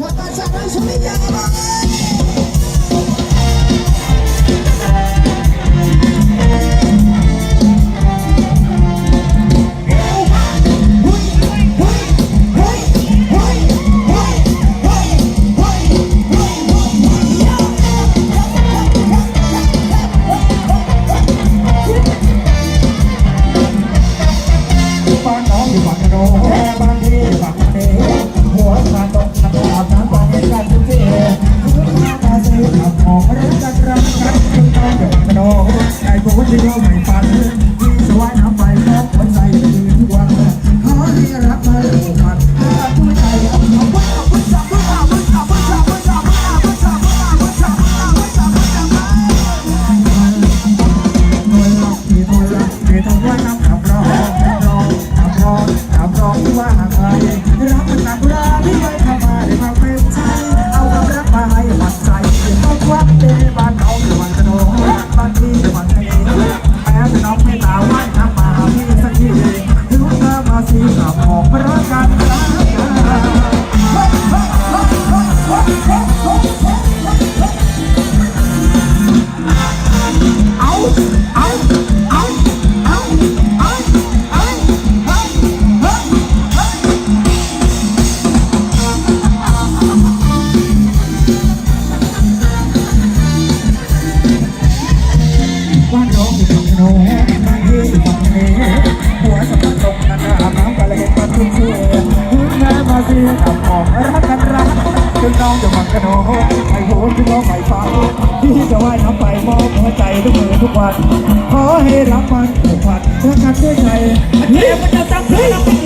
Matasaran sa milyara! สีสามของพระกันนะางกระโนไข่โหนพี่น้องไข่ฟ้าที่จะไหว้น้ำไปมองหัวใจทุกเมื่อทุกวัน ขอให้รักมันผูกพันรักกันด้วยใจอันนี้มันจะตั้งเพื่อ